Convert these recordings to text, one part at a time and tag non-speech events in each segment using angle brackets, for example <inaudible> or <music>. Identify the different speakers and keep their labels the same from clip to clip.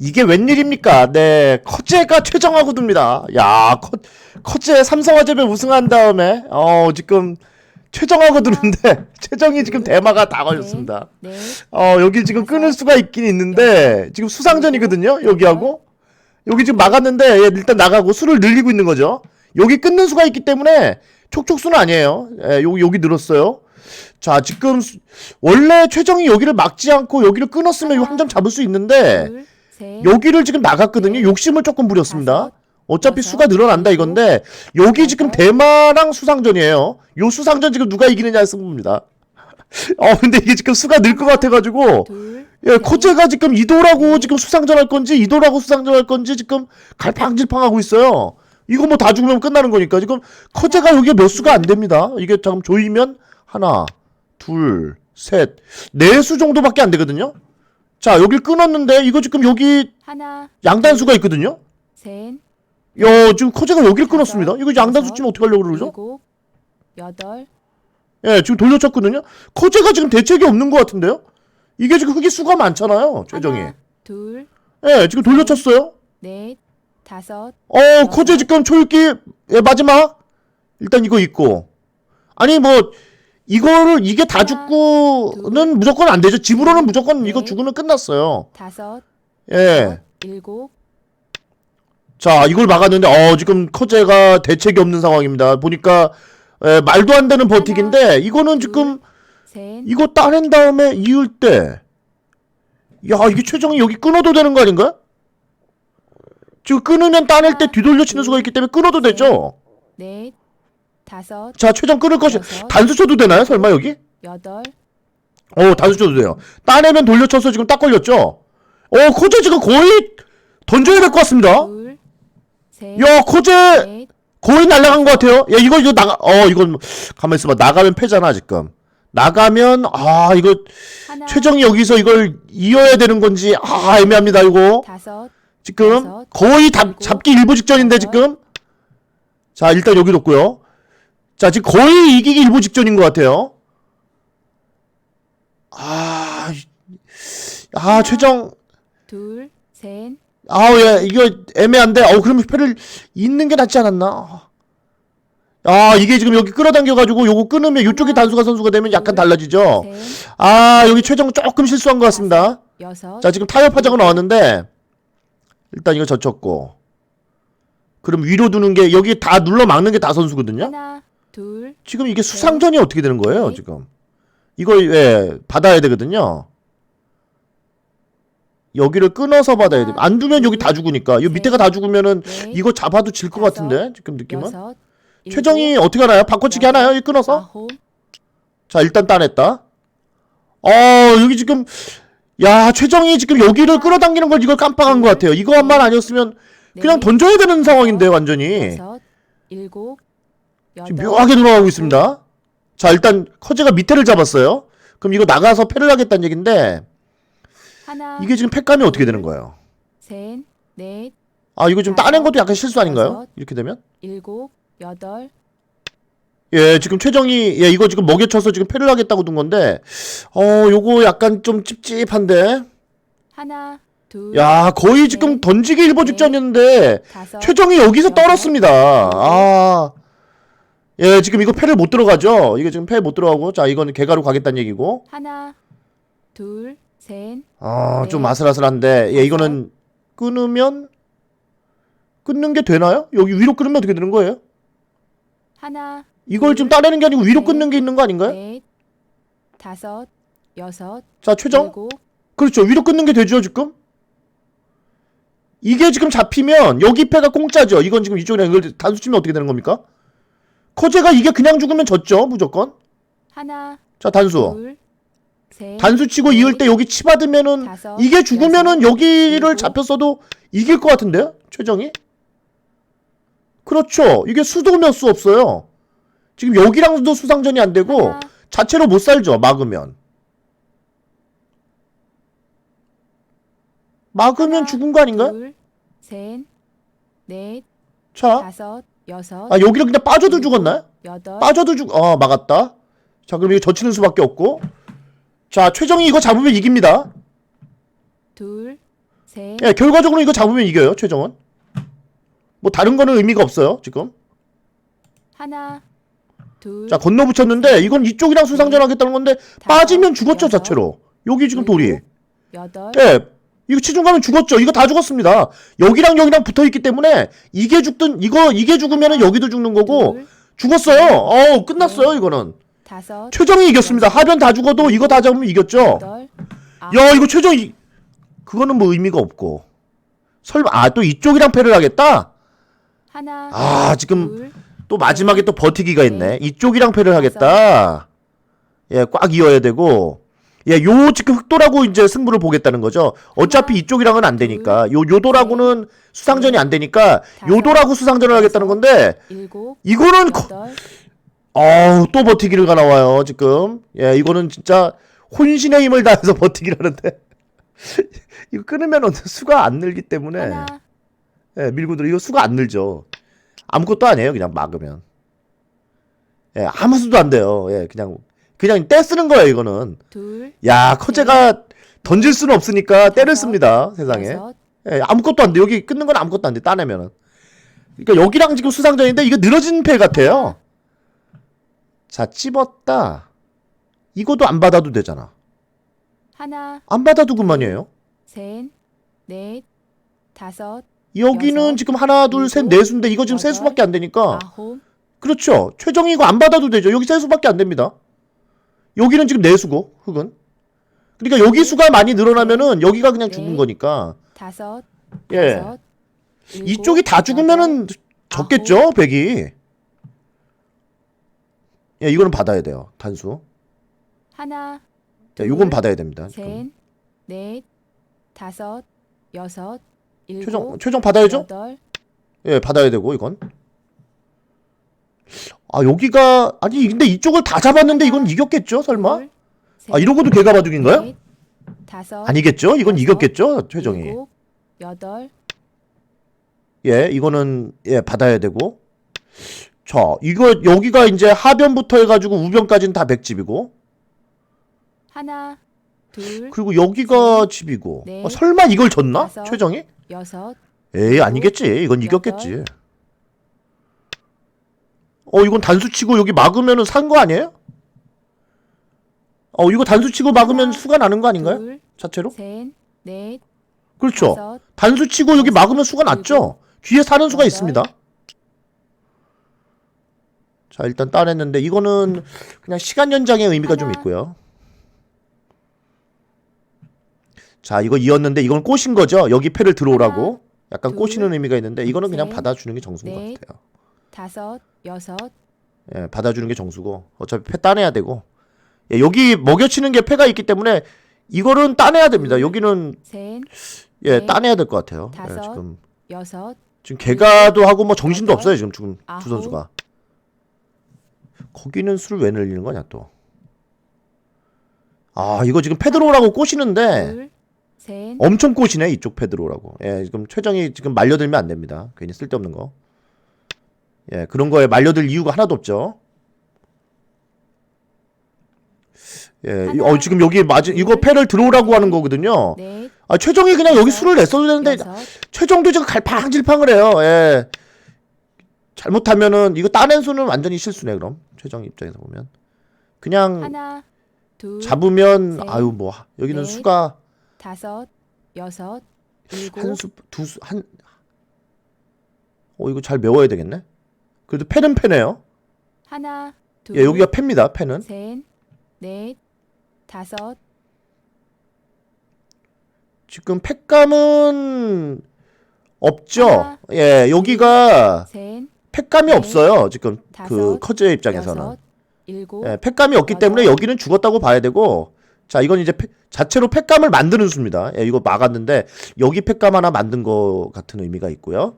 Speaker 1: 이게 웬일입니까? 네, 커제가 최정하고 듭니다. 야, 커, 커제 삼성화재배 우승한 다음에 어 지금 최정하고 드는데 <laughs> 최정이 지금 대마가 다 걸렸습니다.
Speaker 2: 네,
Speaker 1: 어 여기 지금 끊을 수가 있긴 있는데 지금 수상전이거든요. 여기하고 여기 지금 막았는데 얘 일단 나가고 수를 늘리고 있는 거죠. 여기 끊는 수가 있기 때문에 촉촉수는 아니에요. 예, 여기 여기 늘었어요. 자 지금 수- 원래 최정이 여기를 막지 않고 여기를 끊었으면 한점 잡을 수 있는데
Speaker 2: 둘, 셋,
Speaker 1: 여기를 지금 나갔거든요. 욕심을 조금 부렸습니다. 어차피 수가 늘어난다 이건데 여기 지금
Speaker 2: 여덟,
Speaker 1: 대마랑 수상전이에요. 요 수상전 지금 누가 이기느냐 승부입니다. <laughs> 어 근데 이게 지금 수가 늘 것 같아가지고
Speaker 2: 둘,
Speaker 1: 예 코제가 지금 이도라고 지금 수상전 할 건지 이도라고 수상전 할 건지 지금 갈팡질팡하고 있어요. 이거 뭐 다 죽으면 끝나는 거니까 지금 커제가 여기에 몇 수가 안 됩니다. 이게 잠 조이면 하나, 둘, 셋, 네 수 정도밖에 안 되거든요. 자 여길 끊었는데 이거 지금 여기
Speaker 2: 하나,
Speaker 1: 양단수가 있거든요.
Speaker 2: 셋,
Speaker 1: 야 지금 커제가 여길 끊었습니다. 이거 양단수 치면 어떻게 하려고 그러죠?
Speaker 2: 일곱, 여덟,
Speaker 1: 예 지금 돌려쳤거든요. 커제가 지금 대책이 없는 것 같은데요. 이게 지금 흙이 수가 많잖아요. 최정이.
Speaker 2: 하나, 둘,
Speaker 1: 예 지금 돌려쳤어요.
Speaker 2: 넷, 다섯,
Speaker 1: 어 커제 지금 초읽기 예, 마지막 일단 이거 있고 아니 뭐 이거를 이게 다
Speaker 2: 하나,
Speaker 1: 죽고는 무조건 안 되죠. 집으로는 무조건 이거
Speaker 2: 넷,
Speaker 1: 죽으면 끝났어요.
Speaker 2: 다섯,
Speaker 1: 예.
Speaker 2: 일곱,
Speaker 1: 자, 이걸 막았는데, 어, 지금 커제가 대책이 없는 상황입니다. 보니까, 에, 말도 안 되는 버티기인데, 이거는 지금,
Speaker 2: 셋,
Speaker 1: 이거 따낸 다음에 이을 때, 야, 이게 최정이 여기 끊어도 되는 거 아닌가요? 지금 끊으면 따낼 때 뒤돌려 치는 수가 있기 때문에 끊어도 되죠?
Speaker 2: 넷, 다섯,
Speaker 1: 자, 최정 끊을 것이,
Speaker 2: 여섯.
Speaker 1: 단수 쳐도 되나요? 설마 여기?
Speaker 2: 여덟,
Speaker 1: 어, 단수 쳐도 돼요. 따내면 돌려쳐서 지금 딱 걸렸죠? 어, 커제 지금 거의 던져야 될 것 같습니다.
Speaker 2: 둘, 셋,
Speaker 1: 야,
Speaker 2: 넷,
Speaker 1: 거의 날아간 것 같아요. 야, 이거, 이거 나가, 어, 이건, 가만 있어봐. 나가면 패잖아, 지금. 나가면, 아, 이거,
Speaker 2: 하나,
Speaker 1: 최정이 여기서 이걸 이어야 되는 건지, 아, 애매합니다, 이거.
Speaker 2: 다섯,
Speaker 1: 지금,
Speaker 2: 여섯,
Speaker 1: 거의 답,
Speaker 2: 일곱,
Speaker 1: 잡기 일부 직전인데,
Speaker 2: 여덟.
Speaker 1: 지금. 자, 일단 여기 놓고요. 자, 지금 거의 이기기 일부 직전인 것 같아요. 아, 이- 아, 최정,
Speaker 2: 둘, 셋,
Speaker 1: 아우 예 이거 애매한데. 어 그러면 패를 잇는 게 낫지 않았나? 아 이게 지금 여기 끌어당겨 가지고 요거 끊으면 요쪽이 단수가 선수가 되면 약간 달라지죠?
Speaker 2: 셋,
Speaker 1: 아 여기 최정 조금 실수한 것 같습니다. 자 지금 타협 하자고 나왔는데 일단 이거 젖혔고. 그럼 위로 두는 게 여기 다 눌러 막는 게 다 선수거든요?
Speaker 2: 하나, 둘,
Speaker 1: 지금 이게 수상전이 어떻게 되는 거예요
Speaker 2: 네.
Speaker 1: 지금 이거 예 받아야 되거든요 여기를 끊어서 받아야 돼. 안 두면 여기 다 죽으니까. 이 밑에가 다 죽으면은
Speaker 2: 넷,
Speaker 1: 이거 잡아도 질 것
Speaker 2: 다섯,
Speaker 1: 같은데 지금 느낌은.
Speaker 2: 여섯,
Speaker 1: 최정이 어떻게 하나요? 바꿔치기 하나요? 이 끊어서?
Speaker 2: 아홉,
Speaker 1: 자 일단 따냈다. 어 여기 지금 야 최정이 지금 여기를 끌어당기는 걸 이걸 깜빡한 것 같아요. 이거만 아니었으면 그냥
Speaker 2: 넷,
Speaker 1: 던져야 되는 상황인데 완전히
Speaker 2: 여섯, 일곱,
Speaker 1: 지금
Speaker 2: 여덟,
Speaker 1: 묘하게 돌아가고 있습니다. 자 일단 커제가 밑에를 잡았어요. 그럼 이거 나가서 패를 하겠다는 얘긴데
Speaker 2: 하나,
Speaker 1: 이게 지금 패감이 어떻게 되는 거예요?
Speaker 2: 셋, 넷,
Speaker 1: 아 이거 지금 따낸 것도 약간 실수 아닌가요? 이렇게 되면?
Speaker 2: 일곱, 여덟,
Speaker 1: 예, 지금 최정이 예 이거 지금 먹여쳐서 지금 패를 하겠다고 둔 건데 어 요거 약간 좀 찝찝한데
Speaker 2: 하나, 둘,
Speaker 1: 야 거의 지금
Speaker 2: 네.
Speaker 1: 던지기 일보
Speaker 2: 네.
Speaker 1: 직전이었는데
Speaker 2: 다섯,
Speaker 1: 최정이 여기서
Speaker 2: 여섯,
Speaker 1: 떨었습니다 아 예, 지금 이거 패를 못 들어가죠. 이게 지금 패 못 들어가고, 자, 이거는 개가로 가겠다는 얘기고.
Speaker 2: 하나, 둘, 셋,
Speaker 1: 아, 좀
Speaker 2: 네.
Speaker 1: 아슬아슬한데, 예, 이거는 끊으면, 끊는 게 되나요? 여기 위로 끊으면 어떻게 되는 거예요?
Speaker 2: 하나,
Speaker 1: 이걸
Speaker 2: 둘,
Speaker 1: 지금 따내는 게 아니고 위로
Speaker 2: 네.
Speaker 1: 끊는 게 있는 거 아닌가요?
Speaker 2: 넷, 다섯, 여섯,
Speaker 1: 자, 최정.
Speaker 2: 일곱,
Speaker 1: 그렇죠. 위로 끊는 게 되죠, 지금? 이게 지금 잡히면 여기 패가 공짜죠. 이건 지금 이쪽이랑 이걸 단수 치면 어떻게 되는 겁니까? 커제가 이게 그냥 죽으면 졌죠, 무조건.
Speaker 2: 하나,
Speaker 1: 자, 단수.
Speaker 2: 둘, 셋,
Speaker 1: 단수 치고
Speaker 2: 넷,
Speaker 1: 이을 때 여기 치 받으면은
Speaker 2: 다섯,
Speaker 1: 이게 죽으면은
Speaker 2: 여섯,
Speaker 1: 여기를
Speaker 2: 일곱.
Speaker 1: 잡혔어도 이길 것 같은데요? 최정이? 그렇죠. 이게 수도면 수 없어요. 지금 여기랑도 수상전이 안 되고
Speaker 2: 하나,
Speaker 1: 자체로 못 살죠. 막으면. 막으면
Speaker 2: 하나,
Speaker 1: 죽은 거 아닌가요?
Speaker 2: 둘, 셋, 넷,
Speaker 1: 자.
Speaker 2: 다섯, 여섯,
Speaker 1: 아, 여기를 그냥 빠져도
Speaker 2: 일곱,
Speaker 1: 죽었나요?
Speaker 2: 여덟,
Speaker 1: 빠져도 죽, 어, 막았다. 자, 그럼 이거 젖히는 수밖에 없고. 자, 최정이 이거 잡으면 이깁니다.
Speaker 2: 둘, 셋,
Speaker 1: 예, 결과적으로 이거 잡으면 이겨요, 최정원. 뭐 다른 거는 의미가 없어요, 지금.
Speaker 2: 하나, 둘,
Speaker 1: 자, 건너 붙였는데 이건 이쪽이랑 수상전 하겠다는 건데 빠지면 죽었죠, 자체로. 여기 지금 돌이.
Speaker 2: 여덟,
Speaker 1: 예. 이거 치중 가면 죽었죠. 이거 다 죽었습니다. 여기랑 여기랑 붙어 있기 때문에 이게 죽든 이거 이게 죽으면은 여기도 죽는 거고
Speaker 2: 둘,
Speaker 1: 죽었어요. 어우, 끝났어요, 이거는.
Speaker 2: 다섯,
Speaker 1: 최정이 이겼습니다. 하변 다 죽어도 이거 다 잡으면 이겼죠.
Speaker 2: 여덟, 아홉,
Speaker 1: 야, 이거 최정이 그거는 뭐 의미가 없고. 설마 아, 또 이쪽이랑 패를 하겠다?
Speaker 2: 하나,
Speaker 1: 아, 지금
Speaker 2: 둘,
Speaker 1: 또 마지막에 또 버티기가 있네. 이쪽이랑 패를 하겠다. 예, 꽉 이어야 되고. 예, 요 지금 흑도라고 이제 승부를 보겠다는 거죠. 어차피 이쪽이랑은 안 되니까. 요 요도라고는 수상전이 안 되니까 요도라고 수상전을 하겠다는 건데
Speaker 2: 일곱,
Speaker 1: 이거는 거,
Speaker 2: 여덟,
Speaker 1: 어우, 또 버티기가 나와요, 지금. 예, 이거는 진짜 혼신의 힘을 다해서 <laughs> 버티기를 하는데. <laughs> 이거 끊으면 수가 안 늘기 때문에.
Speaker 2: 하나,
Speaker 1: 예, 밀고 들어. 이거 수가 안 늘죠. 아무것도 아니에요, 그냥 막으면. 예, 아무 수도 안 돼요. 예, 그냥, 그냥 떼 쓰는 거예요, 이거는.
Speaker 2: 둘,
Speaker 1: 야, 커제가 던질 수는 없으니까 때를
Speaker 2: 여섯,
Speaker 1: 씁니다, 세상에.
Speaker 2: 여섯,
Speaker 1: 예, 아무것도 안 돼. 여기 끊는 건 아무것도 안 돼, 따내면은. 그러니까 여기랑 지금 수상전인데 이거 늘어진 패 같아요. 자, 찝었다. 이거도 안 받아도 되잖아.
Speaker 2: 하나,
Speaker 1: 안 받아도 그만이에요.
Speaker 2: 셋, 넷, 다섯,
Speaker 1: 여기는
Speaker 2: 여섯,
Speaker 1: 지금 하나, 둘, 셋,
Speaker 2: 일곱,
Speaker 1: 네 수인데 이거 지금 세
Speaker 2: 여덟,
Speaker 1: 수밖에 안 되니까.
Speaker 2: 아홉,
Speaker 1: 그렇죠. 최정이 이거 안 받아도 되죠. 여기 세 수밖에 안 됩니다. 여기는 지금 네 수고, 흙은. 그러니까 여기 수가 많이 늘어나면은 여기가 그냥 죽은
Speaker 2: 네.
Speaker 1: 거니까.
Speaker 2: 다섯,
Speaker 1: 예.
Speaker 2: 여섯, 일곱,
Speaker 1: 이쪽이 다 죽으면은 적겠죠, 백이. 예, 이거는 받아야 돼요. 단수.
Speaker 2: 하나,
Speaker 1: 자, 요건 받아야 됩니다. 지금.
Speaker 2: 셋, 넷, 다섯, 여섯, 일곱,
Speaker 1: 최정, 최정 받아야죠?
Speaker 2: 여덟,
Speaker 1: 예, 받아야 되고, 이건. 아, 여기가, 아니, 근데 이쪽을 다 잡았는데 이건 이겼겠죠, 설마? 아, 이러고도 개가 바둑인가요?
Speaker 2: 다섯,
Speaker 1: 아니겠죠? 이건 이겼겠죠, 최정이.
Speaker 2: 여덟,
Speaker 1: 예, 이거는 예 받아야 되고. 자, 이거 여기가 이제 하변부터 해가지고 우변까지는 다 백집이고,
Speaker 2: 하나, 둘,
Speaker 1: 그리고 여기가 집이고.
Speaker 2: 넷,
Speaker 1: 아, 설마 이걸 졌나?
Speaker 2: 다섯,
Speaker 1: 최정이?
Speaker 2: 여섯,
Speaker 1: 에이 아니겠지. 이건 이겼겠지. 어, 이건 단수치고 여기 막으면은 산 거 아니에요? 어, 이거 단수치고 막으면 수가 나는 거 아닌가요?
Speaker 2: 둘,
Speaker 1: 자체로?
Speaker 2: 셋, 넷,
Speaker 1: 그렇죠.
Speaker 2: 다섯,
Speaker 1: 단수치고 여기 막으면 수가 났죠. 뒤에 사는 수가. 있습니다. 자 일단 따냈는데 이거는 그냥 시간 연장의 의미가 좀. 있고요. 자 이거 이었는데 이건 꼬신 거죠. 여기 패를 들어오라고 약간
Speaker 2: 둘,
Speaker 1: 꼬시는 의미가 있는데 이거는 그냥
Speaker 2: 셋,
Speaker 1: 받아주는 게 정수인 것
Speaker 2: 넷.
Speaker 1: 같아요.
Speaker 2: 다섯, 여섯,
Speaker 1: 예, 받아주는 게 정수고. 어차피 패 따내야 되고. 예, 여기 먹여치는 게 패가 있기 때문에 이거는 따내야 됩니다.
Speaker 2: 둘,
Speaker 1: 여기는
Speaker 2: 셋,
Speaker 1: 예
Speaker 2: 넷,
Speaker 1: 따내야 될 것 같아요. 예,
Speaker 2: 다섯,
Speaker 1: 지금.
Speaker 2: 여섯,
Speaker 1: 지금 개가도 하고 뭐 정신도
Speaker 2: 여덟,
Speaker 1: 없어요 지금 지금 두
Speaker 2: 아홉.
Speaker 1: 선수가. 거기는 술을 왜 늘리는 거냐 또. 아 이거 지금 페드로라고 꼬시는데
Speaker 2: 둘, 셋,
Speaker 1: 엄청 꼬시네 이쪽 페드로라고. 예 지금 최정이 지금 말려들면 안 됩니다. 괜히 쓸데없는 거 예 그런 거에 말려들 이유가 하나도 없죠 예, 이- 어, 지금 여기 맞은 이거
Speaker 2: 둘,
Speaker 1: 패를 들어오라고 하는 거거든요.
Speaker 2: 넷,
Speaker 1: 아, 최정이 그냥 여기 술을 냈어도 되는데 최정도 지금 갈팡질팡을 해요. 예. 잘못하면은 이거 따낸 수는 완전히 실수네 그럼 최정 입장에서 보면 그냥
Speaker 2: 하나, 둘,
Speaker 1: 잡으면
Speaker 2: 셋,
Speaker 1: 아유 뭐 하- 여기는
Speaker 2: 넷,
Speaker 1: 수가
Speaker 2: 다섯, 여섯, 일곱,
Speaker 1: 한수두수한어 이거 잘 메워야 되겠네. 그래도 패는 패네요.
Speaker 2: 하나, 둘,
Speaker 1: 예 여기가 패입니다. 패는
Speaker 2: 셋, 넷, 다섯,
Speaker 1: 지금 패감은 없죠.
Speaker 2: 하나,
Speaker 1: 예 여기가
Speaker 2: 셋,
Speaker 1: 패감이
Speaker 2: 넷,
Speaker 1: 없어요. 지금 그
Speaker 2: 다섯,
Speaker 1: 커즈의 입장에서는.
Speaker 2: 여섯, 일곱,
Speaker 1: 예, 팩감이 없기. 때문에 여기는 죽었다고 봐야 되고 자 이건 이제 패- 자체로 팩감을 만드는 수입니다. 예, 이거 막았는데 여기 팩감 하나 만든 거 같은 의미가 있고요.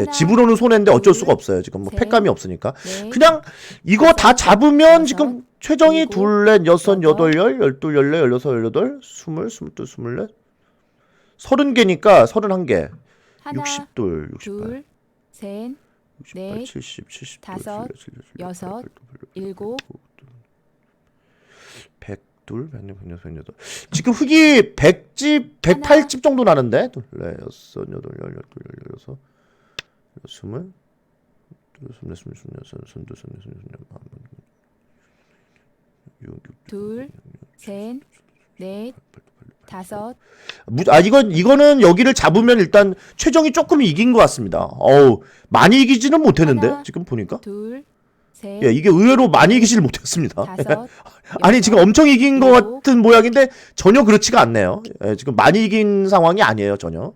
Speaker 1: 예, 집으로는 손해인데 어쩔
Speaker 2: 둘,
Speaker 1: 수가 없어요. 지금 뭐
Speaker 2: 셋,
Speaker 1: 팩감이 없으니까
Speaker 2: 넷,
Speaker 1: 그냥 이거
Speaker 2: 다섯,
Speaker 1: 다 잡으면
Speaker 2: 여섯,
Speaker 1: 지금 최정이
Speaker 2: 일곱,
Speaker 1: 둘넷 여섯
Speaker 2: 여덟,
Speaker 1: 여덟 열 열둘 열네 열여섯 열여덟 스물 스물둘 스물넷 서른 개니까 서른한 개 육십둘 육십팔
Speaker 2: 둘, 셋, 넷,
Speaker 1: 칠십
Speaker 2: 다섯,
Speaker 1: 칠십, 칠십,
Speaker 2: 여섯, 일곱,
Speaker 1: 둘, 백육, 백여섯, 백여덟. 지금 흙이 100집, 108집 정도 나는데? 둘, 넷, 여섯, 여덟, 열, 열둘, 열여섯, 스물, 둘, 스물, 스물, 스물, 여섯, 스물, 둘, 스물, 스물, 스물, 만, 만, 육, 육,
Speaker 2: 둘, 셋, 넷, 다섯,
Speaker 1: 무- 아 이건 이거는 여기를 잡으면 일단 최정이 조금 이긴 것 같습니다. 어우 많이 이기지는 못했는데
Speaker 2: 하나,
Speaker 1: 지금 보니까
Speaker 2: 둘, 셋,
Speaker 1: 예 이게 의외로 많이 이기지를 못했습니다.
Speaker 2: 다섯,
Speaker 1: 아니 지금 엄청 이긴 것. 같은 모양인데 전혀 그렇지가 않네요. 예, 지금 많이 이긴 상황이 아니에요 전혀.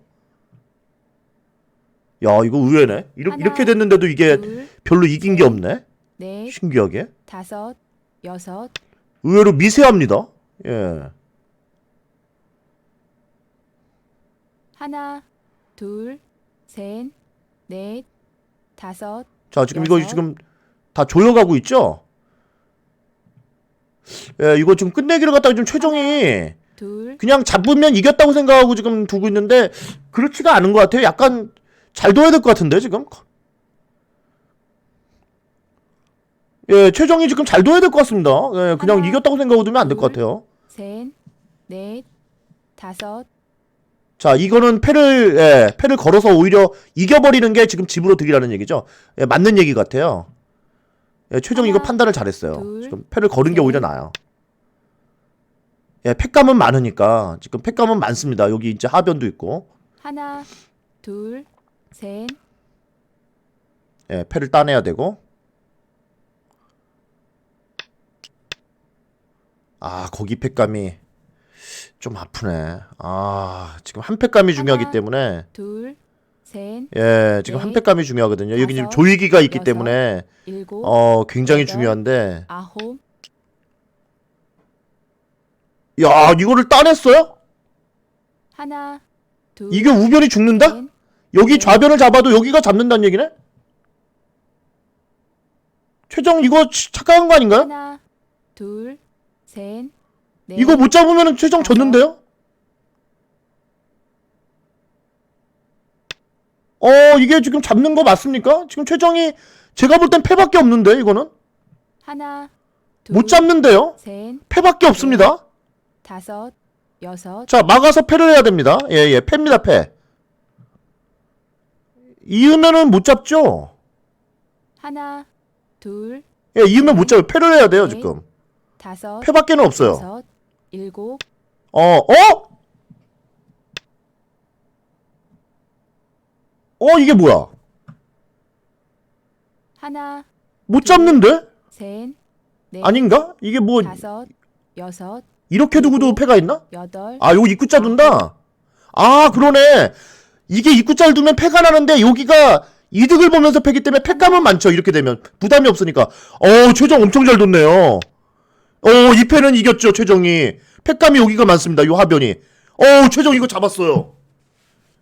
Speaker 1: 야 이거 의외네. 이렇게,
Speaker 2: 하나,
Speaker 1: 이렇게 됐는데도 이게
Speaker 2: 둘,
Speaker 1: 별로 이긴 게 없네.
Speaker 2: 넷,
Speaker 1: 신기하게
Speaker 2: 다섯, 여섯,
Speaker 1: 의외로 미세합니다. 예.
Speaker 2: 하나, 둘, 셋, 넷, 다섯,
Speaker 1: 자, 지금 이거
Speaker 2: 여섯.
Speaker 1: 지금 다 조여가고 있죠? 예, 이거 지금 끝내기를 갖다가 좀 최종이
Speaker 2: 둘,
Speaker 1: 그냥 잡으면 이겼다고 생각하고 지금 두고 있는데 그렇지가 않은 것 같아요. 약간 잘 둬야 될 것 같은데 지금. 예, 최종이 지금 잘 둬야 될 것 같습니다. 예, 그냥
Speaker 2: 하나,
Speaker 1: 이겼다고 생각하고 두면 안 될것
Speaker 2: 둘.
Speaker 1: 같아요.
Speaker 2: 셋, 넷, 다섯,
Speaker 1: 자, 이거는 패를 예, 패를 걸어서 오히려 이겨버리는 게 지금 집으로 득이라는 얘기죠. 예, 맞는 얘기 같아요. 예, 최종 이거 판단을 잘했어요.
Speaker 2: 둘,
Speaker 1: 지금 패를 게
Speaker 2: 셋.
Speaker 1: 오히려 나아요. 예, 패감은 많으니까 지금 패감은 많습니다. 여기 이제 하변도 있고,
Speaker 2: 하나, 둘, 셋,
Speaker 1: 예, 패를 따내야 되고. 아, 거기 패감이 좀 아프네. 아, 지금 한 패감이 중요하기
Speaker 2: 하나,
Speaker 1: 때문에.
Speaker 2: 둘, 셋,
Speaker 1: 예, 지금 한
Speaker 2: 넷,
Speaker 1: 패감이 중요하거든요. 여기 지금
Speaker 2: 다섯,
Speaker 1: 조이기가 있기
Speaker 2: 여섯,
Speaker 1: 때문에
Speaker 2: 일곱,
Speaker 1: 어 굉장히
Speaker 2: 여덟,
Speaker 1: 중요한데
Speaker 2: 아홉,
Speaker 1: 야 이거를 따냈어요?
Speaker 2: 하나, 둘,
Speaker 1: 이게 우변이 죽는다?
Speaker 2: 셋,
Speaker 1: 여기
Speaker 2: 넷.
Speaker 1: 좌변을 잡아도 여기가 잡는다는 얘기네? 최정 이거 치- 착각한 거 아닌가요?
Speaker 2: 하나, 둘, 셋, 넷,
Speaker 1: 이거 못 잡으면 최정. 졌는데요? 어 이게 지금 잡는 거 맞습니까? 지금 최정이 제가 볼 땐 패밖에 없는데 이거는
Speaker 2: 하나, 둘,
Speaker 1: 못 잡는데요?
Speaker 2: 셋,
Speaker 1: 패밖에 없습니다.
Speaker 2: 다섯, 여섯,
Speaker 1: 자 막아서 패를 해야 됩니다. 예예 패입니다 패. 이으면은 못 잡죠.
Speaker 2: 하나, 둘,
Speaker 1: 예 이으면 못 잡아요. 패를 해야 돼요
Speaker 2: 네.
Speaker 1: 지금.
Speaker 2: 다섯,
Speaker 1: 패밖에는 없어요.
Speaker 2: 여섯, 일곱,
Speaker 1: 어 어? 어 이게 뭐야?
Speaker 2: 하나,
Speaker 1: 못 잡는데?
Speaker 2: 셋, 넷,
Speaker 1: 아닌가? 이게 뭐
Speaker 2: 다섯, 여섯,
Speaker 1: 이렇게 두고도 패가 있나?
Speaker 2: 여덟,
Speaker 1: 아 요거 입구 자 둔다. 아 그러네. 이게 입구자를 두면 패가 나는데 여기가 이득을 보면서 패기 때문에 패감은 많죠. 이렇게 되면 부담이 없으니까. 어 최정 엄청 잘 뒀네요. 어 이 패는 이겼죠 최정이. 패감이 여기가 많습니다. 요 하변이. 어 최정 이거 잡았어요.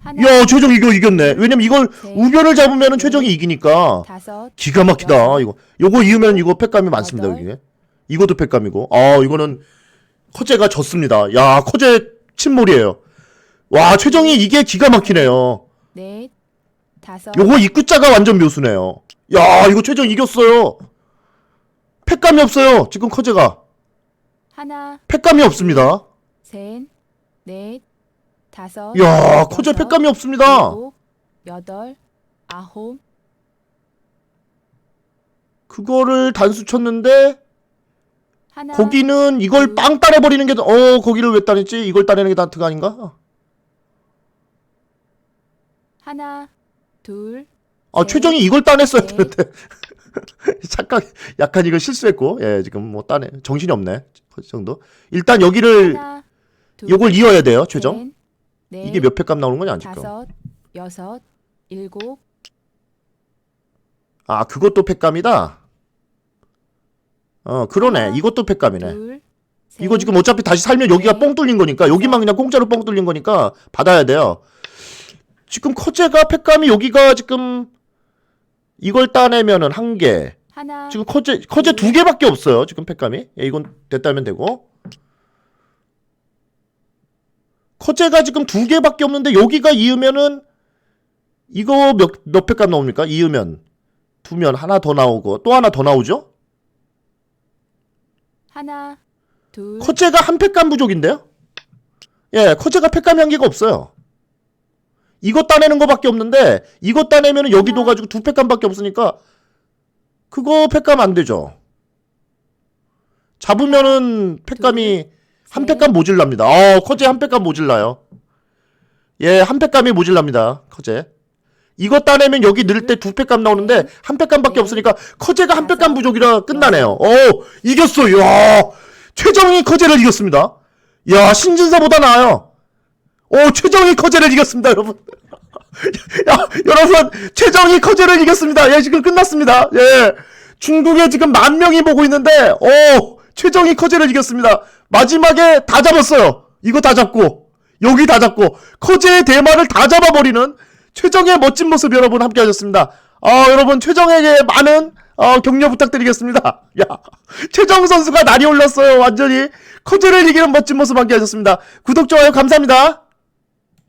Speaker 1: 야 최정 이거 이겼네. 왜냐면 이걸
Speaker 2: 셋,
Speaker 1: 우변을 잡으면은 최정이 이기니까.
Speaker 2: 다섯,
Speaker 1: 기가 막히다
Speaker 2: 여섯,
Speaker 1: 이거. 요거 이으면 이거 패감이 많습니다
Speaker 2: 여덟.
Speaker 1: 여기. 이것도 패감이고. 아 이거는 커제가 졌습니다. 야 커제 침몰이에요. 와 최정이 이게 기가 막히네요.
Speaker 2: 넷, 다섯,
Speaker 1: 요거 입구자가 완전 묘수네요. 야 이거 최정 이겼어요. 패감이 없어요. 지금 커제가
Speaker 2: 하나,
Speaker 1: 패감이 없습니다.
Speaker 2: 셋, 넷, 다섯,
Speaker 1: 야 커제 패감이 없습니다.
Speaker 2: 일곱, 여덟, 아홉,
Speaker 1: 그거를 단수 쳤는데
Speaker 2: 하나,
Speaker 1: 거기는 이걸
Speaker 2: 둘.
Speaker 1: 빵 따내버리는 게어 거기를 왜 따냈지? 이걸 따내는 게 다트가 아닌가?
Speaker 2: 하나, 둘,
Speaker 1: 아
Speaker 2: 셋,
Speaker 1: 최정이 이걸 따냈어야
Speaker 2: 넷.
Speaker 1: 되는데 <laughs> 착각 약간 이거 실수했고. 예 지금 뭐 따내 정신이 없네. 그 정도. 일단 여기를
Speaker 2: 하나, 둘,
Speaker 1: 요걸 이어야 돼요 최정.
Speaker 2: 셋, 넷,
Speaker 1: 이게 몇 패값 나오는 거냐 지금
Speaker 2: 다섯, 여섯, 일곱,
Speaker 1: 아 그것도 패감이다? 어 그러네.
Speaker 2: 하나,
Speaker 1: 이것도
Speaker 2: 둘, 셋,
Speaker 1: 이거 지금 어차피 다시 살면 여기가
Speaker 2: 넷,
Speaker 1: 뻥 뚫린 거니까. 여기만 그냥 공짜로 뻥 뚫린 거니까 받아야 돼요 지금 커제가 패감이 여기가 지금 이걸 따내면은 한 개
Speaker 2: 하나,
Speaker 1: 지금 커제 커제 두 개밖에 없어요. 지금 팩감이. 예, 이건 됐다면 되고. 커제가 지금 두 개밖에 없는데 여기가 이으면은 이거 몇 몇 팩감 나옵니까? 이으면 두 면 하나 더 나오고 또 하나 더 나오죠?
Speaker 2: 하나, 둘,
Speaker 1: 커제가 한 팩감 부족인데요? 예, 커제가 팩감 향기가 없어요. 이것 따내는 거밖에 없는데 이것 따내면 여기도 가지고 두 팩감밖에 없으니까 그거 팩감 안 되죠. 잡으면은 팩감이 한
Speaker 2: 셋,
Speaker 1: 팩감 모질랍니다. 어, 커제 한 팩감 모질라요. 예, 한 팩감이 모질랍니다. 커제. 이거 따내면 여기 넣을 때 두 팩감 나오는데 한 팩감밖에 없으니까 커제가 한 팩감 부족이라 끝나네요. 어, 이겼어. 야, 최정이 커제를 이겼습니다. 야, 신진사보다 나아요. 오, 최정이 커제를 이겼습니다, 여러분. <laughs> 야, 여러분, 최정이 커제를 이겼습니다. 예, 지금 끝났습니다. 예. 중국에 지금 만 명이 보고 있는데, 오, 최정이 커제를 이겼습니다. 마지막에 다 잡았어요. 이거 다 잡고, 여기 다 잡고, 커제의 대마를 다 잡아버리는 최정의 멋진 모습 여러분 함께 하셨습니다. 아, 여러분, 최정에게 많은 어, 격려 부탁드리겠습니다. <laughs> 야, 최정 선수가 날이 올랐어요. 완전히. 커제를 이기는 멋진 모습 함께 하셨습니다. 구독, 좋아요 감사합니다.